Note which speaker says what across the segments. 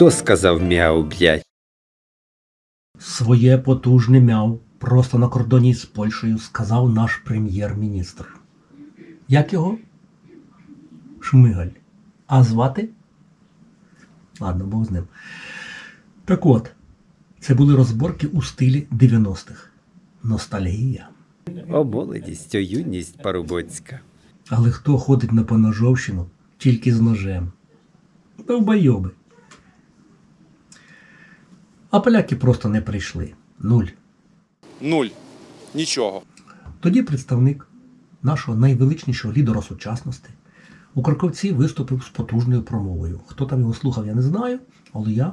Speaker 1: Хто сказав мяу, блядь?
Speaker 2: Своє потужне мяу просто на кордоні з Польщею сказав наш прем'єр-міністр. Як його? Шмигаль. А звати? Ладно, Бог з ним. Так от, це були розборки у стилі 90-х. Ностальгія.
Speaker 1: О, молодість, о юність парубоцька.
Speaker 2: Але хто ходить на поножовщину тільки з ножем? Довбойоби. А поляки просто не прийшли. Нуль.
Speaker 3: Нуль. Нічого.
Speaker 2: Тоді представник нашого найвеличнішого лідера сучасності у Краковці виступив з потужною промовою. Хто там його слухав, я не знаю, але я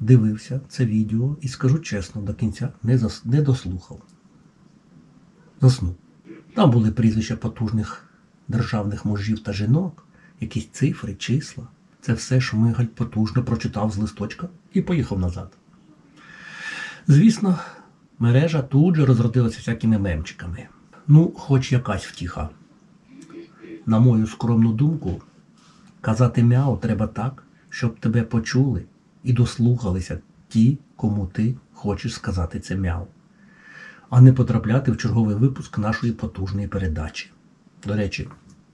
Speaker 2: дивився це відео і скажу чесно, до кінця не, зас... не дослухав. Заснув. Там були прізвища потужних державних мужів та жінок, якісь цифри, числа. Це все Шмигаль потужно прочитав з листочка і поїхав назад. Звісно, мережа тут же розродилася всякими мемчиками. Ну, хоч якась втіха. На мою скромну думку, казати мяу треба так, щоб тебе почули і дослухалися ті, кому ти хочеш сказати це мяу, а не потрапляти в черговий випуск нашої потужної передачі. До речі,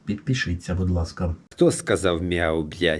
Speaker 2: підпишіться, будь ласка.
Speaker 1: Хто сказав мяу, блядь?